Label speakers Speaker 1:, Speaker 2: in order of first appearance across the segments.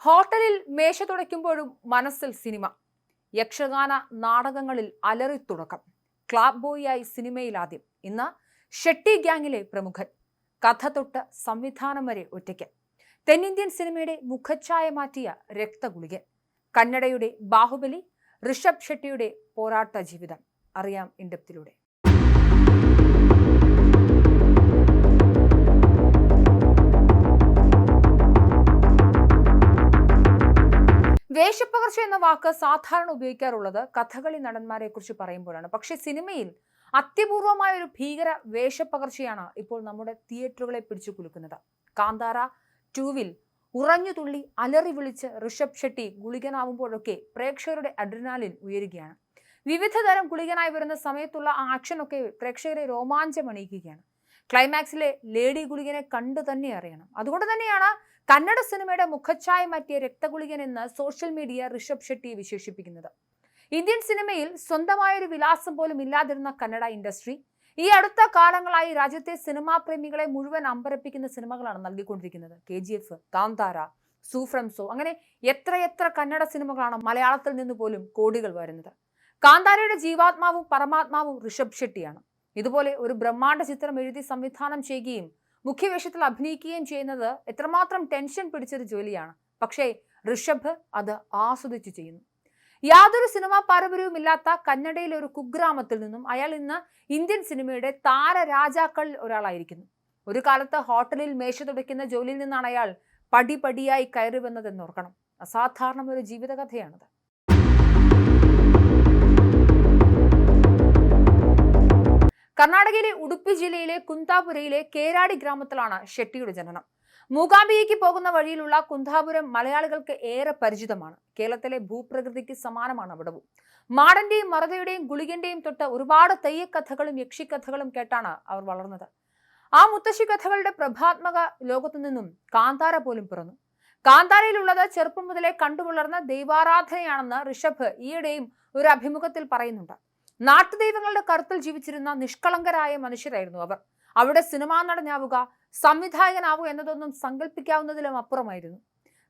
Speaker 1: ഹോട്ടലിൽ മേശ തുടയ്ക്കുമ്പോഴും മനസ്സിൽ സിനിമ. യക്ഷഗാന നാടകങ്ങളിൽ അലറിത്തുടക്കം ക്ലാബ് ബോയിയായി സിനിമയിൽ ആദ്യം. ഇന്ന് ഷെട്ടി ഗ്യാങ്ങിലെ പ്രമുഖൻ. കഥ തൊട്ട് സംവിധാനം വരെ ഒറ്റയ്ക്ക്. തെന്നിന്ത്യൻ സിനിമയുടെ മുഖച്ഛായ മാറ്റിയ രക്തഗുളികൻ. കന്നഡയുടെ ബാഹുബലി ഋഷഭ് ഷെട്ടിയുടെ പോരാട്ട ജീവിതം. അറിയാം ഇൻഡപ്തിലൂടെ വേഷപ്പകർച്ച എന്ന വാക്ക് സാധാരണ ഉപയോഗിക്കാറുള്ളത് കഥകളി നടന്മാരെ കുറിച്ച് പറയുമ്പോഴാണ്. പക്ഷെ സിനിമയിൽ അത്യപൂർവമായ ഒരു ഭീകര വേഷപ്പകർച്ചയാണ് ഇപ്പോൾ നമ്മുടെ തിയേറ്ററുകളെ പിടിച്ചു കുലുക്കുന്നത്. കാന്താര ടൂവിൽ ഉറഞ്ഞു തുള്ളി അലറി വിളിച്ച് ഋഷഭ് ഷെട്ടി ഗുളികനാവുമ്പോഴൊക്കെ പ്രേക്ഷകരുടെ അഡ്രിനാലിൻ ഉയരുകയാണ്. വിവിധ തരം ഗുളികനായി വരുന്ന സമയത്തുള്ള ആ ആക്ഷനൊക്കെ പ്രേക്ഷകരെ രോമാഞ്ചമണിയിക്കുകയാണ്. ക്ലൈമാക്സിലെ ലേഡി ഗുളികനെ കണ്ടു തന്നെ അറിയണം. അതുകൊണ്ട് തന്നെയാണ് കന്നഡ സിനിമയുടെ മുഖച്ഛായ മാറ്റിയ രക്തഗുളികൻ എന്ന് സോഷ്യൽ മീഡിയ ഋഷഭ് ഷെട്ടിയെ വിശേഷിപ്പിക്കുന്നത്. ഇന്ത്യൻ സിനിമയിൽ സ്വന്തമായൊരു വിലാസം പോലും ഇല്ലാതിരുന്ന കന്നഡ ഇൻഡസ്ട്രി ഈ അടുത്ത കാലങ്ങളായി രാജ്യത്തെ സിനിമാ പ്രേമികളെ മുഴുവൻ അമ്പരപ്പിക്കുന്ന സിനിമകളാണ് നൽകിക്കൊണ്ടിരിക്കുന്നത്. K G F Kantara Su from So അങ്ങനെ എത്രയെത്ര കന്നഡ സിനിമകളാണ് മലയാളത്തിൽ നിന്ന് പോലും കോടികൾ വരുന്നത്. കാന്താരയുടെ ജീവാത്മാവും പരമാത്മാവും ഋഷഭ് ഷെട്ടിയാണ്. ഇതുപോലെ ഒരു ബ്രഹ്മാണ്ഡ ചിത്രം എഴുതി സംവിധാനം ചെയ്യുകയും മുഖ്യവേഷത്തിൽ അഭിനയിക്കുകയും ചെയ്യുന്നത് എത്രമാത്രം ടെൻഷൻ പിടിച്ചൊരു ജോലിയാണ്. പക്ഷേ ഋഷഭ് അത് ആസ്വദിച്ചു ചെയ്യുന്നു. യാതൊരു സിനിമാ പാരമ്പര്യവുമില്ലാത്ത കന്നഡയിലെ ഒരു കുഗ്രാമത്തിൽ നിന്നും അയാൾ ഇന്ന് ഇന്ത്യൻ സിനിമയുടെ താരരാജാക്കളിൽ ഒരാളായിരിക്കുന്നു. ഒരു കാലത്ത് ഹോട്ടലിൽ മേശ തുടയ്ക്കുന്ന ജോലിയിൽ നിന്നാണ് അയാൾ പടിപടിയായി കയറി വന്നതെന്നോർക്കണം അസാധാരണ ഒരു ജീവിതകഥയാണത്. കർണാടകയിലെ ഉടുപ്പി ജില്ലയിലെ കുന്താപുരയിലെ കേരാടി ഗ്രാമത്തിലാണ് ഷെട്ടിയുടെ ജനനം. മൂകാംബികയ്ക്ക് പോകുന്ന വഴിയിലുള്ള കുന്താപുരം മലയാളികൾക്ക് ഏറെ പരിചിതമാണ്. കേരളത്തിലെ ഭൂപ്രകൃതിക്ക് സമാനമാണ് അവിടവും. മാടന്റെയും മറതയുടെയും ഗുളികന്റെയും തൊട്ട് ഒരുപാട് തെയ്യക്കഥകളും യക്ഷിക്കഥകളും കേട്ടാണ് അവർ വളർന്നത്. ആ മുത്തശ്ശി കഥകളുടെ പ്രഭാത്മക ലോകത്തു നിന്നും കാന്താര പോലും പിറന്നു. കാന്താരയിലുള്ളത് ചെറുപ്പം മുതലേ കണ്ടുവളർന്ന ദൈവാരാധനയാണെന്ന് ഋഷഭ് ഈയിടെയും ഒരു അഭിമുഖത്തിൽ പറയുന്നുണ്ട്. നാട്ടുദൈവങ്ങളുടെ കറുത്തിൽ ജീവിച്ചിരുന്ന നിഷ്കളങ്കരായ മനുഷ്യരായിരുന്നു അവർ. അവിടെ സിനിമാ നടനാവുക സംവിധായകനാവുക എന്നതൊന്നും സങ്കല്പിക്കാവുന്നതിലും അപ്പുറമായിരുന്നു.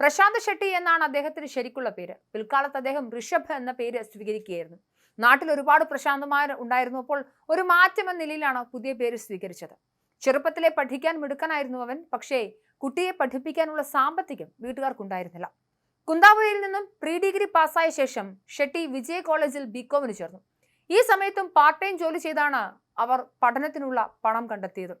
Speaker 1: പ്രശാന്ത് ഷെട്ടി എന്നാണ് അദ്ദേഹത്തിന് ശരിക്കുള്ള പേര്. പിൽക്കാലത്ത് അദ്ദേഹം ഋഷഭ് എന്ന പേര് സ്വീകരിക്കുകയായിരുന്നു. നാട്ടിൽ ഒരുപാട് പ്രശാന്തമാർ ഉണ്ടായിരുന്നു അപ്പോൾ ഒരു മാറ്റം എന്ന നിലയിലാണ് പുതിയ പേര് സ്വീകരിച്ചത്. ചെറുപ്പത്തിലെ പഠിക്കാൻ മിടുക്കനായിരുന്നു അവൻ പക്ഷേ കുട്ടിയെ പഠിപ്പിക്കാനുള്ള സാമ്പത്തികം വീട്ടുകാർക്കുണ്ടായിരുന്നില്ല. കുന്താപുരയിൽ നിന്നും പ്രീ ഡിഗ്രി പാസ്സായ ശേഷം ഷെട്ടി വിജയ കോളേജിൽ ബികോമിന് ചേർന്നു. ഈ സമയത്തും പാർട്ട് ടൈം ജോലി ചെയ്താണ് അവർ പഠനത്തിനുള്ള പണം കണ്ടെത്തിയത്.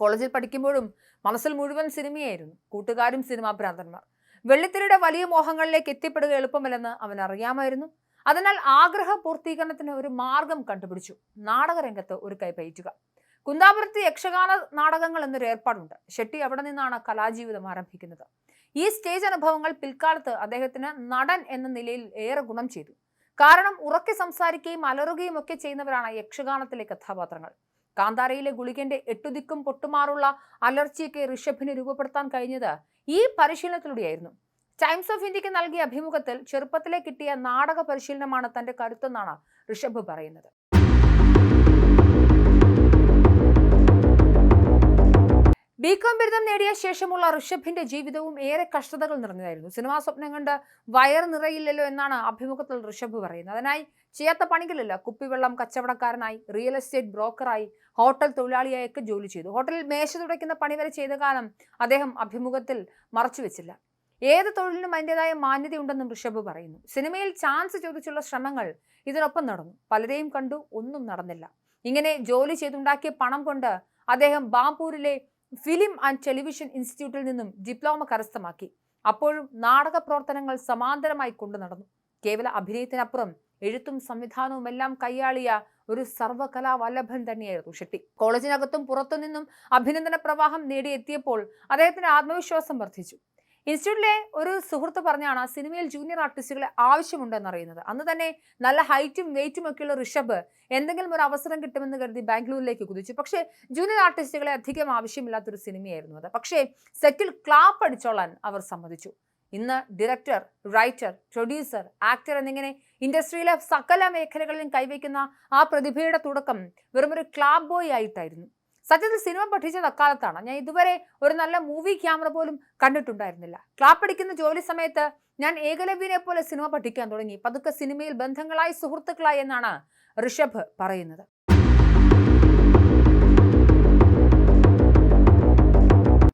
Speaker 1: കോളേജിൽ പഠിക്കുമ്പോഴും മനസ്സിൽ മുഴുവൻ സിനിമയായിരുന്നു. കൂട്ടുകാരും സിനിമാ ഭ്രാന്തന്മാർ. വെള്ളിത്തിരയുടെ വലിയ മോഹങ്ങളിലേക്ക് എത്തിപ്പെടുക എളുപ്പമല്ലെന്ന് അവൻ അറിയാമായിരുന്നു. അതിനാൽ ആഗ്രഹ പൂർത്തീകരണത്തിന് ഒരു മാർഗം കണ്ടുപിടിച്ചു. നാടകരംഗത്ത് ഒരു കൈ പയറ്റുക. കുന്താപുരത്ത് യക്ഷഗാന നാടകങ്ങൾ എന്നൊരു ഏർപ്പാടുണ്ട്. ഷെട്ടി അവിടെ നിന്നാണ് കലാജീവിതം ആരംഭിക്കുന്നത്. ഈ സ്റ്റേജ് അനുഭവങ്ങൾ പിൽക്കാലത്ത് അദ്ദേഹത്തിന് നടൻ എന്ന നിലയിൽ ഏറെ ഗുണം ചെയ്തു. കാരണം ഉറക്കെ സംസാരിക്കുകയും അലറുകയും ഒക്കെ ചെയ്യുന്നവരാണ് യക്ഷഗാനത്തിലെ കഥാപാത്രങ്ങൾ. കാന്താരയിലെ ഗുളികന്റെ എട്ടുദിക്കും പൊട്ടുമാറുള്ള അലർച്ചയൊക്കെ ഋഷഭിന് രൂപപ്പെടുത്താൻ കഴിഞ്ഞത് ഈ പരിശീലനത്തിലൂടെയായിരുന്നു. ടൈംസ് ഓഫ് ഇന്ത്യയ്ക്ക് നൽകിയ അഭിമുഖത്തിൽ ചെറുപ്പത്തിലെ കിട്ടിയ നാടക പരിശീലനമാണ് തന്റെ കരുത്തെന്നാണ് ഋഷഭ് പറയുന്നത്. ബികോം ബിരുദം നേടിയ ശേഷമുള്ള ഋഷഭിന്റെ ജീവിതവും ഏറെ കഷ്ടതകൾ നിറഞ്ഞതായിരുന്നു. സിനിമാ സ്വപ്നം കണ്ട് വയർ നിറയില്ലല്ലോ എന്നാണ് അഭിമുഖത്തിൽ ഋഷഭ് പറയുന്നത്. അതിനായി ചെയ്യാത്ത പണികളില്ല. കുപ്പിവെള്ളം കച്ചവടക്കാരനായി റിയൽ എസ്റ്റേറ്റ് ബ്രോക്കറായി ഹോട്ടൽ തൊഴിലാളിയായൊക്കെ ജോലി ചെയ്തു. ഹോട്ടലിൽ മേശ തുടയ്ക്കുന്ന പണി വരെ ചെയ്ത കാലം അദ്ദേഹം അഭിമുഖത്തിൽ മറച്ചുവെച്ചില്ല ഏത് തൊഴിലിനും അതിന്റെതായ മാന്യതയുണ്ടെന്നും ഋഷഭ് പറയുന്നു. സിനിമയിൽ ചാൻസ് ചോദിച്ചുള്ള ശ്രമങ്ങൾ ഇതിനൊപ്പം നടന്നു. പലരെയും കണ്ടു ഒന്നും നടന്നില്ല. ഇങ്ങനെ ജോലി ചെയ്തുണ്ടാക്കിയ പണം കൊണ്ട് അദ്ദേഹം ബാംപൂരിലെ ഫിലിം ആൻഡ് ടെലിവിഷൻ ഇൻസ്റ്റിറ്റ്യൂട്ടിൽ നിന്നും ഡിപ്ലോമ കരസ്ഥമാക്കി. അപ്പോഴും നാടക പ്രവർത്തനങ്ങൾ സമാന്തരമായി കൊണ്ടു നടന്നു. കേവല അഭിനയത്തിനപ്പുറം എഴുത്തും സംവിധാനവും എല്ലാം കൈയാളിയ ഒരു സർവകലാ വല്ലഭൻ തന്നെയായിരുന്നു ഷെട്ടി. കോളേജിനകത്തും പുറത്തുനിന്നും അഭിനന്ദന പ്രവാഹം നേടിയെത്തിയപ്പോൾ അദ്ദേഹത്തിന്റെ ആത്മവിശ്വാസം വർദ്ധിച്ചു. ഇൻസ്റ്റിറ്റ്യൂട്ടിലെ ഒരു സുഹൃത്ത് പറഞ്ഞാണ് സിനിമയിൽ ജൂനിയർ ആർട്ടിസ്റ്റുകളെ ആവശ്യമുണ്ടെന്ന് അറിയുന്നത്. അന്ന് തന്നെ നല്ല ഹൈറ്റും വെയിറ്റും ഒക്കെയുള്ള ഋഷഭ് എന്തെങ്കിലും ഒരു അവസരം കിട്ടുമെന്ന് കരുതി ബാംഗ്ലൂരിലേക്ക് കുതിച്ചു. പക്ഷേ ജൂനിയർ ആർട്ടിസ്റ്റുകളെ അധികം ആവശ്യമില്ലാത്തൊരു സിനിമയായിരുന്നു അത്. പക്ഷേ സെറ്റിൽ ക്ലാപ്പ് അടിച്ചോളാൻ അവർ സമ്മതിച്ചു. ഇന്ന് ഡയറക്ടർ റൈറ്റർ പ്രൊഡ്യൂസർ ആക്ടർ എന്നിങ്ങനെ ഇൻഡസ്ട്രിയിലെ സകല മേഖലകളിലും കൈവയ്ക്കുന്ന ആ പ്രതിഭയുടെ തുടക്കം വെറുമൊരു ക്ലാബ് ബോയ് ആയിട്ടായിരുന്നു. സത്യത്തിൽ സിനിമ പഠിച്ചത് അക്കാലത്താണ്. ഞാൻ ഇതുവരെ ഒരു നല്ല മൂവി ക്യാമറ പോലും കണ്ടിട്ടുണ്ടായിരുന്നില്ല. ക്ലാപ്പടിക്കുന്ന ജോലി സമയത്ത് ഞാൻ ഏകലവ്യനെ പോലെ സിനിമ പഠിക്കാൻ തുടങ്ങി. പതുക്കെ സിനിമയിൽ ബന്ധങ്ങളായി സുഹൃത്തുക്കളായി എന്നാണ് ഋഷഭ് പറയുന്നത്.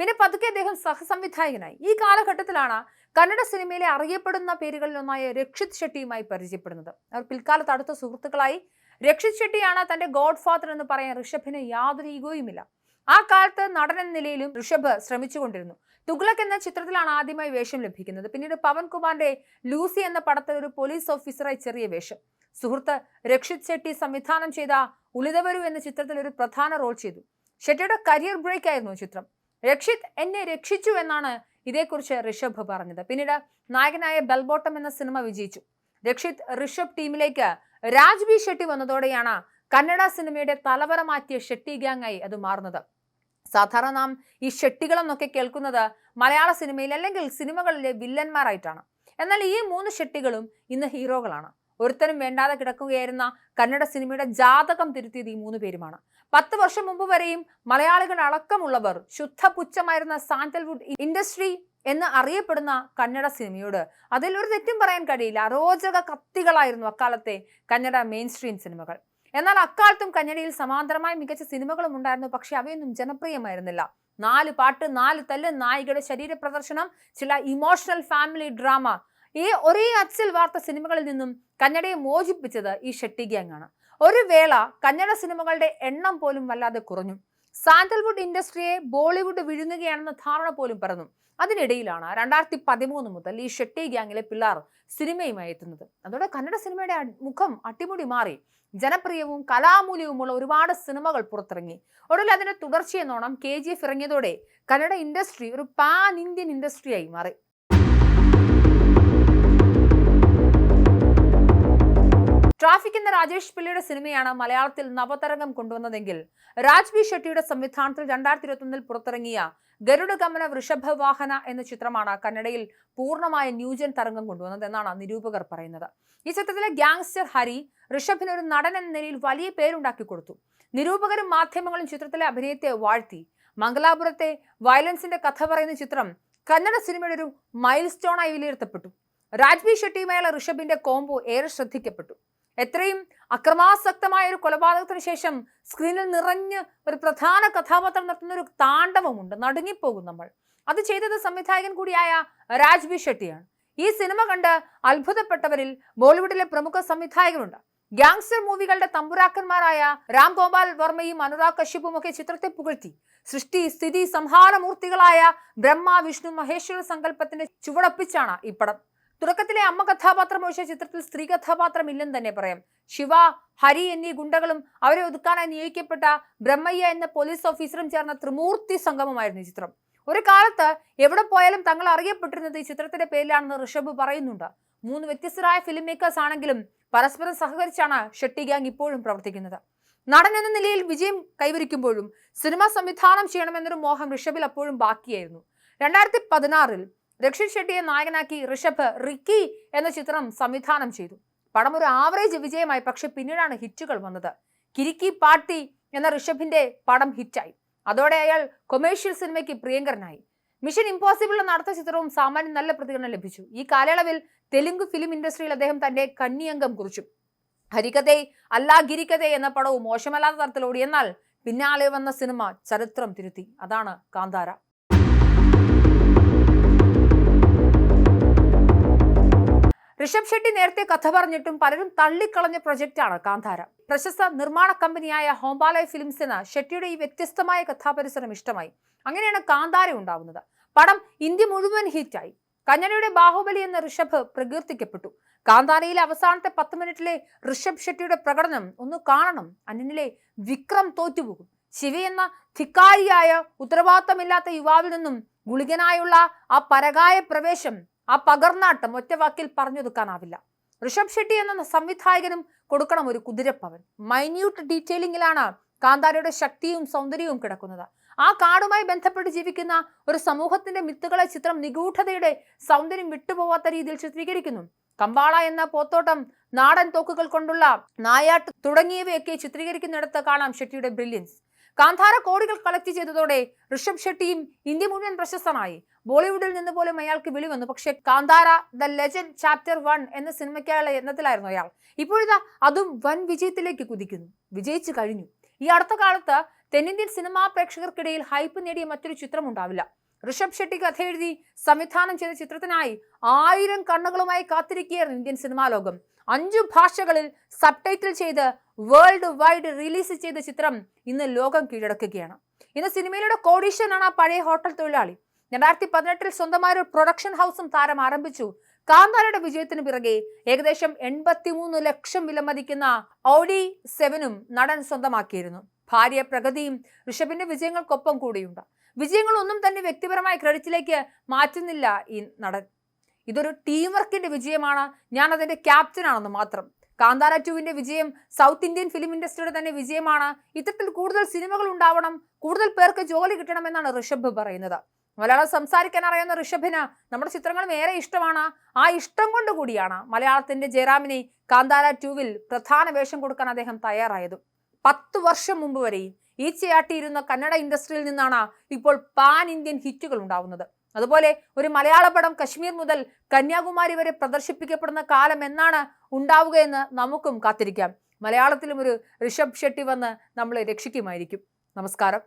Speaker 1: പിന്നെ പതുക്കെ അദ്ദേഹം സഹസംവിധായകനായി. ഈ കാലഘട്ടത്തിലാണ് കന്നഡ സിനിമയിലെ അറിയപ്പെടുന്ന പേരുകളിലൊന്നായ രക്ഷിത് ഷെട്ടിയുമായി പരിചയപ്പെടുന്നത്. അവർ പിൽക്കാലത്ത് അടുത്ത സുഹൃത്തുക്കളായി രക്ഷിത് ഷെട്ടിയാണ് തന്റെ ഗോഡ് ഫാദർ എന്ന് പറയാൻ ഋഷഭിന് യാതൊരു ഈഗോയുമില്ല. ആ കാലത്ത് നടൻ എന്ന നിലയിലും ഋഷഭ് ശ്രമിച്ചുകൊണ്ടിരുന്നു. തുഗ്ലക് എന്ന ചിത്രത്തിലാണ് ആദ്യമായി വേഷം ലഭിക്കുന്നത്. പിന്നീട് പവൻകുമാറിന്റെ ലൂസി എന്ന പടത്തിൽ ഒരു പോലീസ് ഓഫീസറായി ചെറിയ വേഷം. സുഹൃത്ത് രക്ഷിത് ഷെട്ടി സംവിധാനം ചെയ്ത ഉളിതവരു എന്ന ചിത്രത്തിൽ ഒരു പ്രധാന റോൾ ചെയ്തു. ഷെട്ടിയുടെ കരിയർ ബ്രേക്ക് ആയിരുന്നു ചിത്രം. രക്ഷിത് എന്നെ രക്ഷിച്ചു എന്നാണ് ഇതേക്കുറിച്ച് ഋഷഭ് പറഞ്ഞത്. പിന്നീട് നായകനായ ബെൽബോട്ടം എന്ന സിനിമ വിജയിച്ചു. രക്ഷിത് ഋഷഭ് ടീമിലേക്ക് രാജ് ബി ഷെട്ടി വന്നതോടെയാണ് കന്നഡ സിനിമയുടെ തലവറ മാറ്റിയ ഷെട്ടി ഗ്യാങ്ങായി അത് മാറുന്നത്. സാധാരണ നാം ഈ ഷെട്ടികളെന്നൊക്കെ കേൾക്കുന്നത് മലയാള സിനിമയിൽ അല്ലെങ്കിൽ സിനിമകളിലെ വില്ലന്മാരായിട്ടാണ്. എന്നാൽ ഈ മൂന്ന് ഷെട്ടികളും ഇന്ന് ഹീറോകളാണ്. ഒരുത്തനും വേണ്ടാതെ കിടക്കുകയായിരുന്ന കന്നഡ സിനിമയുടെ ജാതകം തിരുത്തിയത് ഈ മൂന്ന് പേരുമാണ്. പത്ത് വർഷം മുമ്പ് വരെയും മലയാളികൾ അടക്കമുള്ളവർ ശുദ്ധ പുച്ഛമായിരുന്ന സാന്റൽവുഡ് ഇൻഡസ്ട്രി എന്ന് അറിയപ്പെടുന്ന കന്നഡ സിനിമയോട്. അതിൽ ഒരു തെറ്റും പറയാൻ കഴിയില്ല. അരോചക കത്തികളായിരുന്നു അക്കാലത്തെ കന്നഡ മെയിൻ സ്ട്രീം സിനിമകൾ. എന്നാൽ അക്കാലത്തും കന്നഡയിൽ സമാന്തരമായ മികച്ച സിനിമകളും ഉണ്ടായിരുന്നു. പക്ഷെ അവയൊന്നും ജനപ്രിയമായിരുന്നില്ല. നാല് പാട്ട് നാല് തല്ല് നായികയുടെ ശരീര പ്രദർശനം ചില ഇമോഷണൽ ഫാമിലി ഡ്രാമ ഈ ഒരേ അച്ചിൽ വാർത്ത സിനിമകളിൽ നിന്നും കന്നഡയെ മോചിപ്പിച്ചത് ഈ ഷെട്ടി ഗ്യാങ് ആണ്. ഒരു വേള കന്നഡ സിനിമകളുടെ എണ്ണം പോലും വല്ലാതെ കുറഞ്ഞു. സാൻഡൽവുഡ് ഇൻഡസ്ട്രിയെ ബോളിവുഡ് വിഴുങ്ങുകയാണെന്ന ധാരണ പോലും പറഞ്ഞു അതിനിടയിലാണ് രണ്ടായിരത്തി പതിമൂന്ന് മുതൽ ഈ ഷെട്ടി ഗ്യാങ്ങിലെ പിള്ളാർ സിനിമയുമായി എത്തുന്നത്. അതോടെ കന്നഡ സിനിമയുടെ മുഖം അട്ടിമുടി മാറി. ജനപ്രിയവും കലാമൂല്യവുമുള്ള ഒരുപാട് സിനിമകൾ പുറത്തിറങ്ങി. ഒടുവിൽ അതിന്റെ തുടർച്ചയെന്നോണം കെ ജി എഫ് ഇറങ്ങിയതോടെ കന്നഡ ഇൻഡസ്ട്രി ഒരു പാൻ ഇന്ത്യൻ ഇൻഡസ്ട്രിയായി മാറി. ട്രാഫിക് എന്ന രാജേഷ് പിള്ളയുടെ സിനിമയാണ് മലയാളത്തിൽ നവതരംഗം കൊണ്ടുവന്നതെങ്കിൽ രാജ്വി ഷെട്ടിയുടെ സംവിധാനത്തിൽ രണ്ടായിരത്തി ഇരുപത്തൊന്നിൽ പുറത്തിറങ്ങിയ ഗരുഡ ഗമന വൃഷഭവാഹന എന്ന ചിത്രമാണ് കന്നഡയിൽ പൂർണമായ ന്യൂജൻ തരംഗം കൊണ്ടുവന്നത് എന്നാണ് നിരൂപകർ പറയുന്നത്. ഈ ചിത്രത്തിലെ ഗ്യാങ്സ്റ്റർ ഹരി ഋഷഭിന് ഒരു നടൻ എന്ന നിലയിൽ വലിയ പേരുണ്ടാക്കി കൊടുത്തു. നിരൂപകരും മാധ്യമങ്ങളും ചിത്രത്തിലെ അഭിനയത്തെ വാഴ്ത്തി. മംഗലാപുരത്തെ വയലൻസിന്റെ കഥ പറയുന്ന ചിത്രം കന്നഡ സിനിമയുടെ ഒരു മൈൽ സ്റ്റോണായി വിലയിരുത്തപ്പെട്ടു. രാജ്ബി ഷെട്ടിയുമായുള്ള ഋഷഭിന്റെ കോംബോ ഏറെ ശ്രദ്ധിക്കപ്പെട്ടു. എത്രയും അക്രമാസക്തമായ ഒരു കൊലപാതകത്തിന് ശേഷം സ്ക്രീനിൽ നിറഞ്ഞ് ഒരു പ്രധാന കഥാപാത്രം നടത്തുന്ന ഒരു താണ്ഡവമുണ്ട്. നടുങ്ങിപ്പോകും നമ്മൾ. അത് ചെയ്തത് സംവിധായകൻ കൂടിയായ രാജ് ബി ഷെട്ടിയാണ്. ഈ സിനിമ കണ്ട് അത്ഭുതപ്പെട്ടവരിൽ ബോളിവുഡിലെ പ്രമുഖ സംവിധായകരുണ്ട്. ഗ്യാങ്സ്റ്റർ മൂവികളുടെ തമ്പുരാക്കന്മാരായ രാം ഗോപാൽ വർമ്മയും അനുരാഗ് കശ്യപും ഒക്കെ ചിത്രത്തെ പുകഴ്ത്തി. സൃഷ്ടി സ്ഥിതി സംഹാരമൂർത്തികളായ ബ്രഹ്മ വിഷ്ണു മഹേശ്വര സങ്കല്പത്തിന്റെ ചുവടൊപ്പിച്ചാണ് ഈ പടം. തുടക്കത്തിലെ അമ്മ കഥാപാത്രം ഒഴിച്ച ചിത്രത്തിൽ സ്ത്രീ കഥാപാത്രം ഇല്ലെന്ന് തന്നെ പറയാം. ശിവ ഹരി എന്നീ ഗുണ്ടകളും അവരെ ഒതുക്കാനായി നിയോഗിക്കപ്പെട്ട ബ്രഹ്മയ്യ എന്ന പോലീസ് ഓഫീസറും ചേർന്ന ത്രിമൂർത്തി സംഗമമായിരുന്നു ഈ ചിത്രം. ഒരു കാലത്ത് എവിടെ പോയാലും തങ്ങൾ അറിയപ്പെട്ടിരുന്നത് ഈ ചിത്രത്തിന്റെ പേരിലാണെന്ന് ഋഷഭ് പറയുന്നുണ്ട്. മൂന്ന് വ്യത്യസ്തരായ ഫിലിം മേക്കേഴ്സ് ആണെങ്കിലും പരസ്പരം സഹകരിച്ചാണ് ഷെട്ടി ഗ്യാങ് ഇപ്പോഴും പ്രവർത്തിക്കുന്നത്. നടൻ എന്ന നിലയിൽ വിജയം കൈവരിക്കുമ്പോഴും സിനിമ സംവിധാനം ചെയ്യണമെന്നൊരു മോഹം ഋഷഭിൽ അപ്പോഴും ബാക്കിയായിരുന്നു. രണ്ടായിരത്തി പതിനാറിൽ രക്ഷിത് ഷെട്ടിയെ നായകനാക്കി ഋഷഭ് റിക്കി എന്ന ചിത്രം സംവിധാനം ചെയ്തു. പടം ഒരു ആവറേജ് വിജയമായി പക്ഷെ പിന്നീടാണ് ഹിറ്റുകൾ വന്നത്. കിരിക്കി പാട്ടി എന്ന ഋഷഭിന്റെ പടം ഹിറ്റായി. അതോടെ അയാൾ കൊമേഴ്ഷ്യൽ സിനിമയ്ക്ക് പ്രിയങ്കരനായി. മിഷൻ ഇമ്പോസിബിൾ എന്ന അടുത്ത ചിത്രവും സാമാന്യം നല്ല പ്രതികരണം ലഭിച്ചു. ഈ കാലയളവിൽ തെലുങ്ക് ഫിലിം ഇൻഡസ്ട്രിയിൽ അദ്ദേഹം തന്റെ കന്നിയംഗം കുറിച്ചു. ഹരികഥേ അല്ലാ ഗിരികഥേ എന്ന പടവും മോശമല്ലാത്ത തരത്തിലോടി എന്നാൽ പിന്നാലെ വന്ന സിനിമ ചരിത്രം തിരുത്തി. അതാണ് കാന്താര. ഋഷഭ് ഷെട്ടി നേരത്തെ കഥ പറഞ്ഞിട്ടും പലരും തള്ളിക്കളഞ്ഞ പ്രൊജക്റ്റാണ് കാന്താര. പ്രശസ്ത നിർമ്മാണ കമ്പനിയായ ഹോംബാലയ ഫിലിംസിന് ഷെട്ടിയുടെ ഈ വ്യത്യസ്തമായ കഥാപരിസരം ഇഷ്ടമായി. അങ്ങനെയാണ് കാന്താര ഉണ്ടാവുന്നത്. പടം ഇന്ത്യ മുഴുവൻ ഹിറ്റായി. കന്നഡയുടെ ബാഹുബലി എന്ന ഋഷഭ് പ്രകീർത്തിക്കപ്പെട്ടു. കാന്താരയിലെ അവസാനത്തെ പത്ത് മിനിറ്റിലെ ഋഷഭ് ഷെട്ടിയുടെ പ്രകടനം ഒന്ന് കാണണം. അന്നിനിലെ വിക്രം തോറ്റുപോകും. ശിവ എന്ന ധിക്കാരിയായ ഉത്തരവാദിത്തമില്ലാത്ത യുവാവിൽ നിന്നും ഗുളികനായുള്ള ആ പരകായ പ്രവേശം ആ പകർന്നാട്ടം ഒറ്റ വാക്കിൽ പറഞ്ഞൊതുക്കാനാവില്ല ഋഷഭ് ഷെട്ടി എന്ന സംവിധായകനും കൊടുക്കണം ഒരു കുതിരപ്പവൻ. മൈന്യൂട്ട് ഡീറ്റെയിലിംഗിലാണ് കാന്താരയുടെ ശക്തിയും സൗന്ദര്യവും കിടക്കുന്നത്. ആ കാടുമായി ബന്ധപ്പെട്ട് ജീവിക്കുന്ന ഒരു സമൂഹത്തിന്റെ മിത്തുകളെ ചിത്രം നിഗൂഢതയുടെ സൗന്ദര്യം വിട്ടുപോവാത്ത രീതിയിൽ ചിത്രീകരിക്കുന്നു. കമ്പാള എന്ന പോത്തോട്ടം നാടൻ തോക്കുകൾ കൊണ്ടുള്ള നായാട്ട് തുടങ്ങിയവയൊക്കെ ചിത്രീകരിക്കുന്നിടത്ത് കാണാം ഷെട്ടിയുടെ ബ്രില്യൻസ് കാന്താര കോടികൾ കളക്ട് ചെയ്തതോടെ ഋഷഭ് ഷെട്ടിയും ഇന്ത്യ മുഴുവൻ പ്രശസ്തനായി. ബോളിവുഡിൽ നിന്ന് പോലും അയാൾക്ക് വിളി വന്നു പക്ഷേ Kantara the legend chapter one എന്ന സിനിമയ്ക്കായുള്ള യത്നത്തിലായിരുന്നു അയാൾ. ഇപ്പോഴിതാ അതും വൻ വിജയത്തിലേക്ക് കുതിക്കുന്നു. വിജയിച്ചു കഴിഞ്ഞു. ഈ അടുത്ത കാലത്ത് തെന്നിന്ത്യൻ സിനിമാ പ്രേക്ഷകർക്കിടയിൽ ഹൈപ്പ് നേടിയ മറ്റൊരു ചിത്രം ഉണ്ടാവില്ല ഋഷഭ് ഷെട്ടി കഥ എഴുതി സംവിധാനം ചെയ്ത ചിത്രത്തിനായി ആയിരം കണ്ണുകളുമായി കാത്തിരിക്കുകയായിരുന്നു ഇന്ത്യൻ സിനിമാ ലോകം. അഞ്ചു ഭാഷകളിൽ സബ് ടൈറ്റിൽ ചെയ്ത് വേൾഡ് വൈഡ് റിലീസ് ചെയ്ത ചിത്രം ഇന്ന് ലോകം കീഴടക്കുകയാണ്. ഇന്ന് സിനിമയിലൂടെ കോടീശ്വരനാണ് ആ പഴയ ഹോട്ടൽ തൊഴിലാളി. രണ്ടായിരത്തി പതിനെട്ടിൽ സ്വന്തമായ ഒരു പ്രൊഡക്ഷൻ ഹൗസും താരം ആരംഭിച്ചു. കാന്താരയുടെ വിജയത്തിന് പിറകെ ഏകദേശം എൺപത്തിമൂന്ന് ലക്ഷം വിലമതിക്കുന്ന ഓഡി സെവനും നടൻ സ്വന്തമാക്കിയിരുന്നു. ഭാര്യ പ്രഗതിയും ഋഷഭിന്റെ വിജയങ്ങൾക്കൊപ്പം കൂടിയുണ്ട്. വിജയങ്ങളൊന്നും തന്നെ വ്യക്തിപരമായ ക്രെഡിറ്റിലേക്ക് മാറ്റുന്നില്ല ഈ നടൻ. ഇതൊരു ടീം വർക്കിന്റെ വിജയമാണ്. ഞാൻ അതിന്റെ ക്യാപ്റ്റനാണെന്ന് മാത്രം. കാന്താര ടുവിന്റെ വിജയം സൗത്ത് ഇന്ത്യൻ ഫിലിം ഇൻഡസ്ട്രിയുടെ തന്നെ വിജയമാണ്. ഇത്തരത്തിൽ കൂടുതൽ സിനിമകൾ ഉണ്ടാവണം കൂടുതൽ പേർക്ക് ജോലി കിട്ടണമെന്നാണ് ഋഷഭ് പറയുന്നത്. മലയാളം സംസാരിക്കാൻ അറിയുന്ന ഋഷഭിന് നമ്മുടെ ചിത്രങ്ങളും ഏറെ ഇഷ്ടമാണ്. ആ ഇഷ്ടം കൊണ്ട് കൂടിയാണ് മലയാളത്തിന്റെ ജയറാമിനെ കാന്താര ടുവിൽ പ്രധാന വേഷം കൊടുക്കാൻ അദ്ദേഹം തയ്യാറായതും. പത്ത് വർഷം മുമ്പ് വരെയും ഈച്ചയാട്ടിയിരുന്ന കന്നഡ ഇൻഡസ്ട്രിയിൽ നിന്നാണ് ഇപ്പോൾ പാൻ ഇന്ത്യൻ ഹിറ്റുകൾ ഉണ്ടാവുന്നത്. അതുപോലെ ഒരു മലയാള പടം കശ്മീർ മുതൽ കന്യാകുമാരി വരെ പ്രദർശിപ്പിക്കപ്പെടുന്ന കാലം എന്നാണ് ഉണ്ടാവുകയെന്ന് നമുക്കും കാത്തിരിക്കാം. മലയാളത്തിലും ഒരു ഋഷഭ് ഷെട്ടി വന്ന് നമ്മളെ രക്ഷിക്കുമായിരിക്കും. നമസ്കാരം.